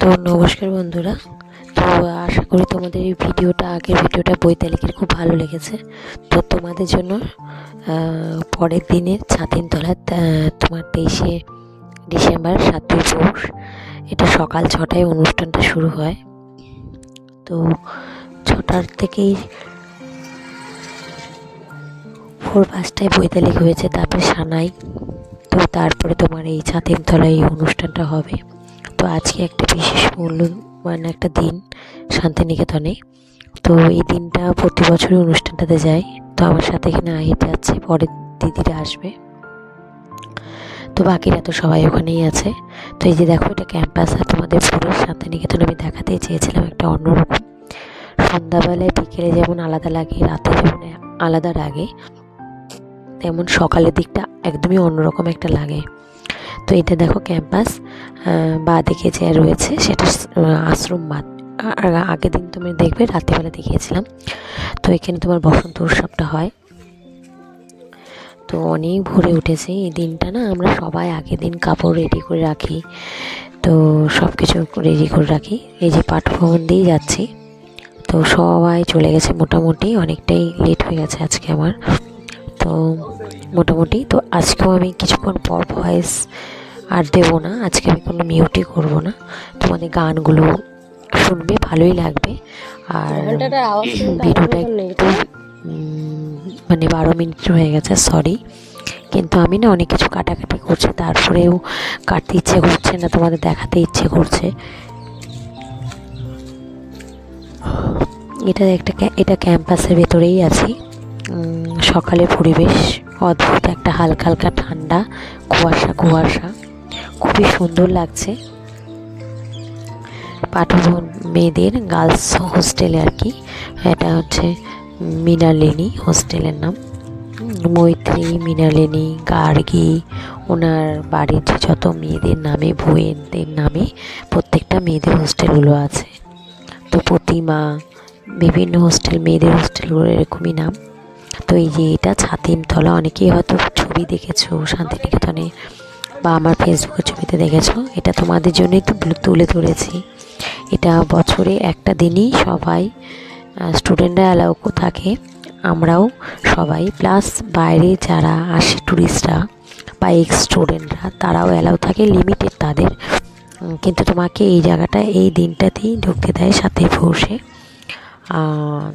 তো নমস্কার বন্ধুরা। তো আশা করি তোমাদের এই ভিডিওটা, আগের ভিডিওটা বৈতালিকের খুব ভালো লেগেছে। তো তোমাদের জন্য পরের দিনের ছাতিন তলা তোমার তেইশে ডিসেম্বর, সাতই পৌষ, এটা সকাল ছটায় অনুষ্ঠানটা শুরু হয়। তো ছটার থেকেই ভোর পাঁচটায় বৈতালিক হয়েছে, তারপরে সানাই, তো তারপরে তোমার এই ছাতিম তলায় এই অনুষ্ঠানটা হবে। তো আজকে একটা বিশেষ মূল্যবান একটা দিন শান্তিনিকেতনে। তো এই দিনটা প্রতি বছরই অনুষ্ঠানটাতে যাই তো আমার সাথে এখানে আহিত যাচ্ছে পরের দিদিরা আসবে। তো বাকিরা তো সবাই ওখানেই আছে। তো এই যে দেখো, এটা ক্যাম্পাস আর তোমাদের পুরো শান্তিনিকেতন আমি দেখাতেই চেয়েছিলাম একটা অন্যরকম। সন্ধ্যাবেলায়, বিকেলে যেমন আলাদা লাগে, রাতে যেমন আলাদা লাগে, তেমন সকালের দিকটা একদমই অন্যরকম একটা লাগে। তো এটা দেখো ক্যাম্পাস। বা দিকে যে রয়েছে সেটা আশ্রম আর আগের দিন তুমি দেখবে, রাত্রিবেলা দেখিয়েছিলাম। তো এখানে তোমার বসন্ত উৎসবটা হয়। তো অনেক ভরে উঠেছে। এই দিনটা না আমরা সবাই আগের দিন কাপড় রেডি করে রাখি। তো সব কিছু রেডি করে রাখি। এই যে পাঠভবন দিয়েই যাচ্ছি। তো সবাই চলে গেছে মোটামুটি। অনেকটাই লেট হয়ে গেছে আজকে আমার। তো মোটামুটি, তো আজকেও আমি কিছুক্ষণ পর ভয়েস আর দেবো না আজকে আমি কোনো মিউটই করব না। তোমাদের গানগুলো শুনবে ভালোই লাগবে। আর ভিডিওটা একটু মানে বারো মিনিট হয়ে গেছে সরি কিন্তু আমি না অনেক কিছু কাটাকাটি করছি তারপরেও কাটতে ইচ্ছে করছে না তোমাদের দেখাতে ইচ্ছে করছে। এটা একটা এটা ক্যাম্পাসের ভেতরেই আছি। উম, সকালের পরিবেশ অদ্ভুত একটা হালকা হালকা ঠান্ডা কুয়াশা কুয়াশা। খুবই সুন্দর লাগছে। পাঠভবন মেয়েদের গার্লস হোস্টেলে আর কি। এটা হচ্ছে মিনালিনী হোস্টেলের নাম। মৈত্রী মিনালিনী গার্গী, ওনার বাড়ির যে যত মেয়েদের নামে বইয়েদের নামে প্রত্যেকটা মেয়েদের হোস্টেলগুলো আছে। তো প্রতিমা, বিভিন্ন হোস্টেল, মেয়েদের হোস্টেলগুলো এরকমই নাম। তো এই যে এটা ছাতিমতলা, অনেকেই হয়তো ছবি দেখেছ, শান্তিনিকেতনে বা আমার ফেসবুকের ছবিতে দেখেছ, এটা তোমাদের জন্যই তো তুলে ধরেছি। এটা বছরে একটা দিনই সবাই স্টুডেন্টরা অ্যালাউ থাকে, আমরাও সবাই প্লাস বাইরে যারা আসে ট্যুরিস্টরা বা এক্স স্টুডেন্টরা তারাও অ্যালাউ থাকে লিমিটেড তাদের। কিন্তু তোমাকে এই জায়গাটা, এই দিনটাতেই ঢুকতে দেয় সাথে পৌষে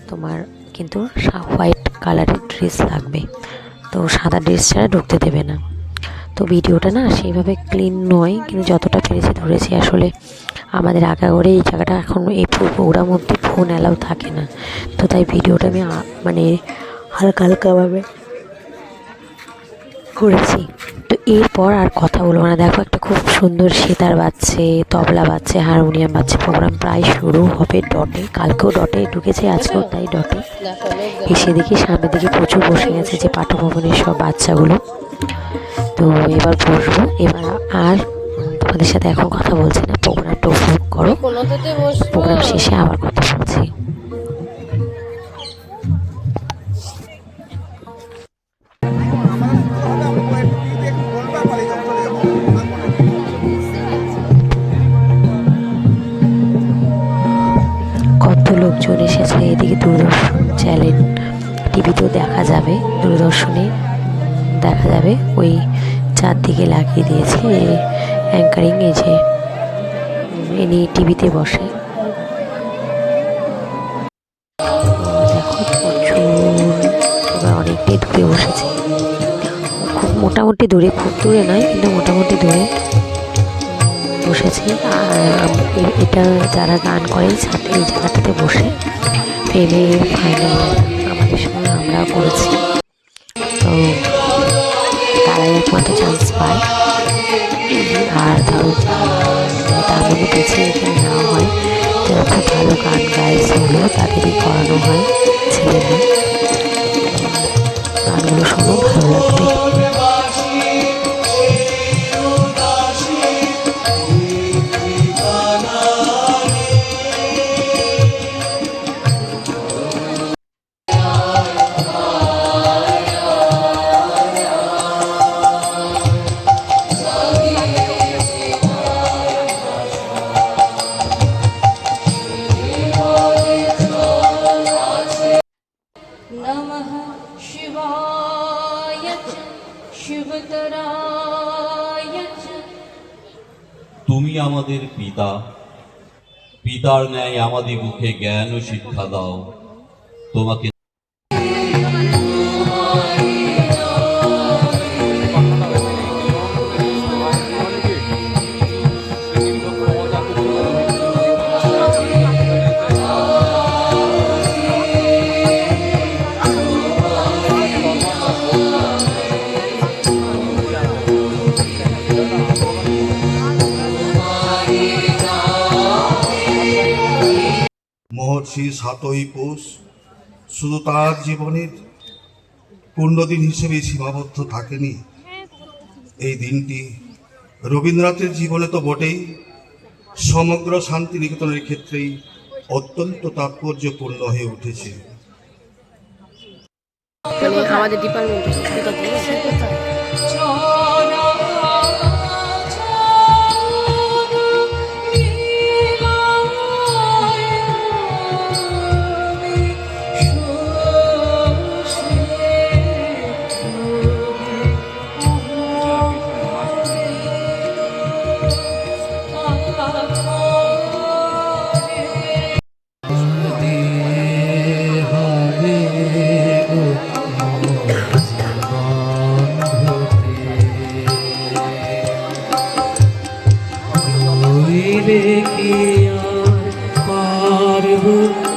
তোমার কিন্তু হোয়াইট কালারের ড্রেস লাগবে। তো সাদা ড্রেস ছাড়া ঢুকতে দেবে না। তো ভিডিওটা না সেইভাবে ক্লিন নয়, কিন্তু যতটা পেরেছি ধরেছি। আসলে আমাদের করে এই জায়গাটা এখন এই ওরা মধ্যে ফোন অ্যালাউ থাকে না। তো তাই ভিডিওটা আমি মানে হালকা হালকাভাবে করেছি। তো এরপর আর কথা বলব না। দেখো একটা খুব সুন্দর সেতার বাজছে, তবলা বাজছে, হারমোনিয়াম বাজছে প্রোগ্রাম প্রায় শুরু হবে ডটে। কালকেও ডটে, ঢুকেছে আজকেও তাই ডটে। এসে দেখি সামনের দিকে প্রচুর বসে গেছে যে পাঠভবনের সব বাচ্চাগুলো। তো এবার বসবো। এবার আর তোমাদের সাথে এখন কথা বলছি না প্রোগ্রামটা উপভোগ করো। প্রোগ্রাম শেষে আবার কথা বলছি। কত লোকজন এসেছে এদিকে দূরদর্শন চ্যানেল টিভিতেও দেখা যাবে দূরদর্শনে দেখা যাবে। ওই চারদিকে লাগিয়ে দিয়েছে অ্যাঙ্কারিং এই যে টিভিতে বসে। অনেকটাই দূরে বসেছে। খুব মোটামুটি দূরে, খুব দূরে নয়, কিন্তু মোটামুটি দূরে বসেছে। আর এটা যারা গান করে, সাথে এই জায়গাটাতে বসে ফেলে ফাইনাল আমাদের সঙ্গে আমরা করেছি। তো তারাই একমাত্র চান্স পায় আর ধরো তার মধ্যে পিছিয়ে পিতার ন্যায় আমাদের মুখে জ্ঞান ও শিক্ষা দাও। তোমাকে মহর্ষি সাতই পৌষ শুধু তার জীবনের পূর্ণদিন হিসেবে সীমাবদ্ধ থাকেনি। এই দিনটি রবীন্দ্রনাথের জীবনে তো বটেই। সমগ্র শান্তিনিকেতনের ক্ষেত্রেই অত্যন্ত তাৎপর্যপূর্ণ হয়ে উঠেছে। আমাদের ডিপার্টমেন্টে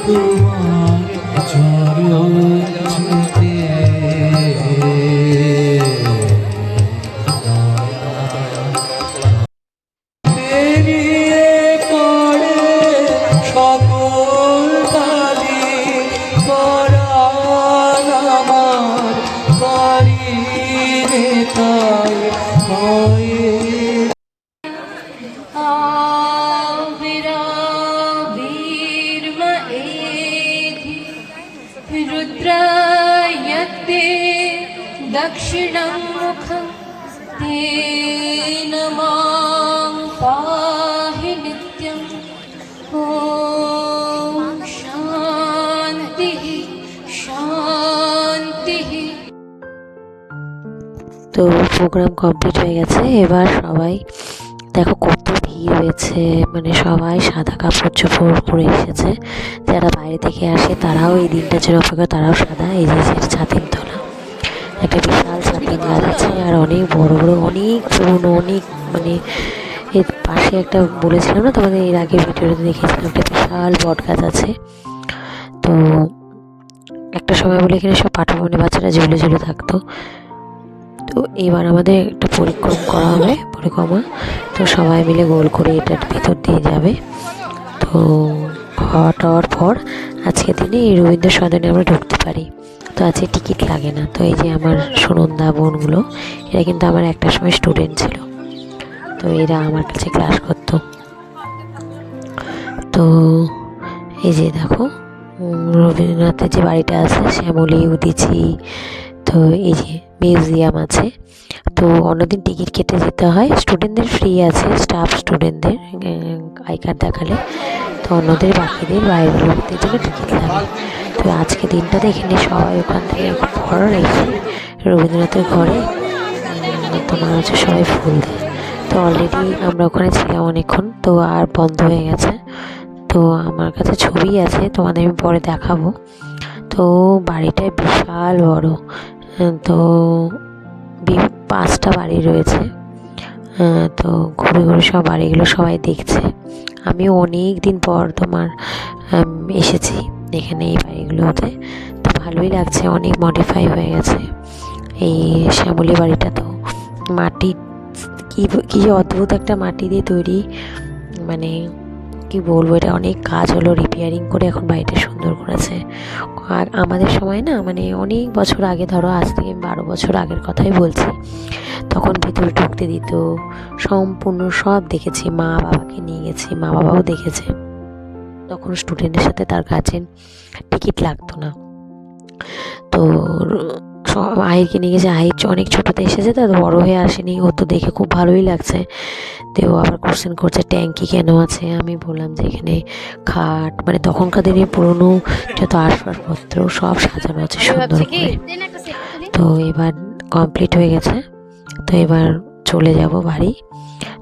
তোমার চরণ ছুঁতে তাই ভয়ে তো প্রোগ্রাম কমপ্লিট হয়ে গেছে। এবার সবাই, দেখো কত ভিড় হয়েছে। মানে সবাই সাদা কাপড় চোপড় পরে এসেছে। যারা বাইরে থেকে আসে, তারাও এই দিনটার জন্য অপেক্ষা, তারাও সাদা। এই যে ছাতিম তলা। একটা বিশাল ছাতিম গাছ আছে আর অনেক বড় বড়, অনেক পুরনো, অনেক মানে এর পাশে একটা বলেছিলাম না তোমাদের এর আগে ভিডিওতে দেখেছিলাম, একটা বিশাল বট গাছ আছে। তো একটা সময় বলে এখানে সব পাঠভবনে বাচ্চারা ঝুলে ঝুলে থাকতো। তো এবার আমাদের একটা পরিক্রম করা হবে, পরিক্রমা। তো সবাই মিলে গোল করে এটার ভিতর দিয়ে যাবে। তো খাওয়া টাওয়ার পর আজকে দিনে এই রবীন্দ্র সদনে আমরা ঢুকতে পারি। তো আজকে টিকিট লাগে না। তো এই যে আমার সুনন্দা বোনগুলো, এরা কিন্তু আমার একটা সময় স্টুডেন্ট ছিল। তো এরা আমার কাছে ক্লাস করতো। তো এই যে দেখো রবীন্দ্রনাথের যে বাড়িটা আছে, শ্যামলী, উদিচি, তো এই যে মিউজিয়াম আছে। তো অন্যদিন টিকিট কেটে যেতে হয়। স্টুডেন্টদের ফ্রি আছে স্টাফ স্টুডেন্টদের আই কার্ড দেখালে। তো অন্যদের বাকিদের বাইরের লোকদের জন্য টিকিট লাগে। তো আজকে দিনটাতে এখানে সবাই ওখান থেকে ঘর এসে রবীন্দ্রনাথের ঘরে তোমার হচ্ছে সবাই ফুল দেয়। তো অলরেডি আমরা ওখানে ছিলাম অনেকক্ষণ, তো আর বন্ধ হয়ে গেছে। তো আমার কাছে ছবি আছে, তোমাদের আমি পরে দেখাবো। তো বাড়িটা বিশাল বড়। তো পাঁচটা বাড়ি রয়েছে। তো ঘুরে ঘুরে সব বাড়িগুলো সবাই দেখছে। আমি অনেক দিন পর তোমার এসেছি এখানে এই বাড়িগুলোতে। তো ভালোই লাগছে, অনেক মডিফাই হয়ে গেছে। এই শ্যামলী বাড়িটা তো মাটি কী কী অদ্ভুত একটা মাটি দিয়ে তৈরি। মানে কি বলব, এটা অনেক কাজ হলো রিপেয়ারিং করে এখন বাড়িটা সুন্দর করেছে। আর আমাদের সময় না মানে অনেক বছর আগে, ধরো আজ থেকে বারো বছর আগের কথাই বলছি, তখন ভিতরে ঢুকতে দিত, সম্পূর্ণ সব দেখেছি, মা বাবাকে নিয়ে গেছি, মা বাবাও দেখেছে। তখন স্টুডেন্টের সাথে তার গার্জেন টিকিট লাগতো না। তো সব আহিরকে নিয়ে গেছে। আহির অনেক ছোটোতে এসেছে তো বড়ো হয়ে আসেনি। ও তো দেখে খুব ভালোই লাগছে। তো আবার কোশ্চেন করছে ট্যাঙ্কি কেন আছে? আমি বললাম যে এখানে খাট মানে তখনকার দিনে পুরনো যত আসবাবপত্র সব সাজানো আছে সুন্দর করে। তো এবার কমপ্লিট হয়ে গেছে। তো এবার চলে যাব বাড়ি।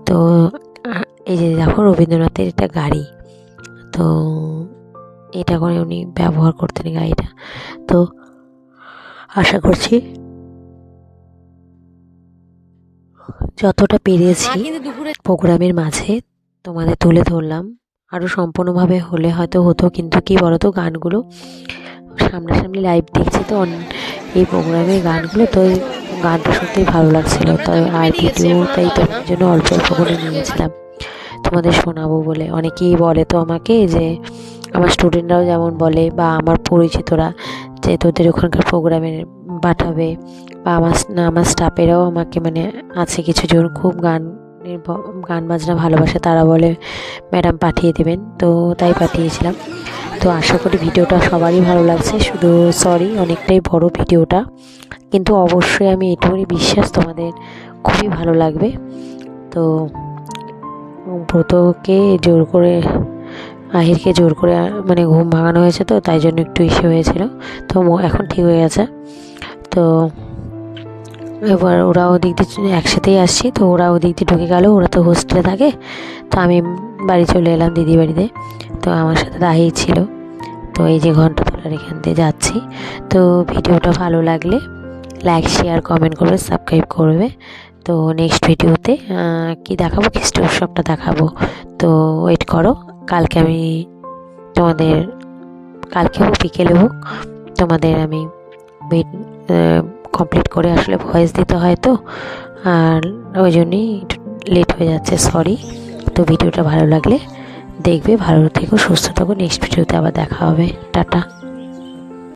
তো এই যে দেখো রবীন্দ্রনাথের একটা গাড়ি। তো এটা করে উনি ব্যবহার করতেন গাড়িটা। তো আশা করছি। যতটা পেরেছি প্রোগ্রামের মাঝে তোমাদের তুলে ধরলাম। আরও সম্পূর্ণভাবে হলে হয়তো হতো কিন্তু কি বলতো গানগুলো সামনাসামনি লাইভ দেখছি তো এই প্রোগ্রামের গানগুলো তো গানটা সত্যিই ভালো লাগছিল। তাই আর ভিডিও তাই তো ওই জন্য অল্প অল্প করে নিয়েছিলাম তোমাদের শোনাবো বলে। অনেকেই বলে তো আমাকে যে আমার স্টুডেন্টরাও যেমন বলে বা আমার পরিচিতরা যে তোদের ওখানকার প্রোগ্রামে পাঠাবে বা আমার না, আমার স্টাফেরাও আমাকে মানে আছে কিছু জন খুব গানের ব- গান বাজনা ভালোবাসে, তারা বলে, ম্যাডাম পাঠিয়ে দেবেন। তো তাই পাঠিয়েছিলাম। তো আশা করি ভিডিওটা সবারই ভালো লাগছে। শুধু সরি অনেকটাই বড় ভিডিওটা। কিন্তু অবশ্যই আমি এটুকুনি বিশ্বাস তোমাদের, খুবই ভালো লাগবে। তো ব্রতকে জোর করে আহিরকে জোর করে মানে ঘুম ভাঙানো হয়েছে তো, তাই জন্য একটু ইসে হয়েছিল। তো এখন ঠিক হয়ে গেছে। তো এবার ওরা ওদিক দিয়ে একসাথেই আসছি, তো ওরা ওদিক দিয়ে ঢুকে গেল, ওরা তো হোস্টেলে থাকে। তো আমি বাড়ি চলে এলাম দিদি বাড়িতে। তো আমার সাথে দাহি ছিল। তো এই যে ঘণ্টা তোলার এখান দিয়ে যাচ্ছি। তো ভিডিওটা ভালো লাগলে লাইক শেয়ার কমেন্ট করবে সাবস্ক্রাইব করবে। তো নেক্সট ভিডিওতে কি দেখাবো? খ্রিস্ট উৎসবটা দেখাবো। তো ওয়েট করো। কালকে আমি তোমাদের, কালকে হোক, বিকেলে হোক, তোমাদের আমি কমপ্লিট করে আসলে ভয়েস দিতে হয় তো। আর ওই জন্যই লেট হয়ে যাচ্ছে সরি তো ভিডিওটা ভালো লাগলে দেখবে, ভালো থেকো, সুস্থ থাকো। নেক্সট ভিডিওতে আবার দেখা হবে। টাটা।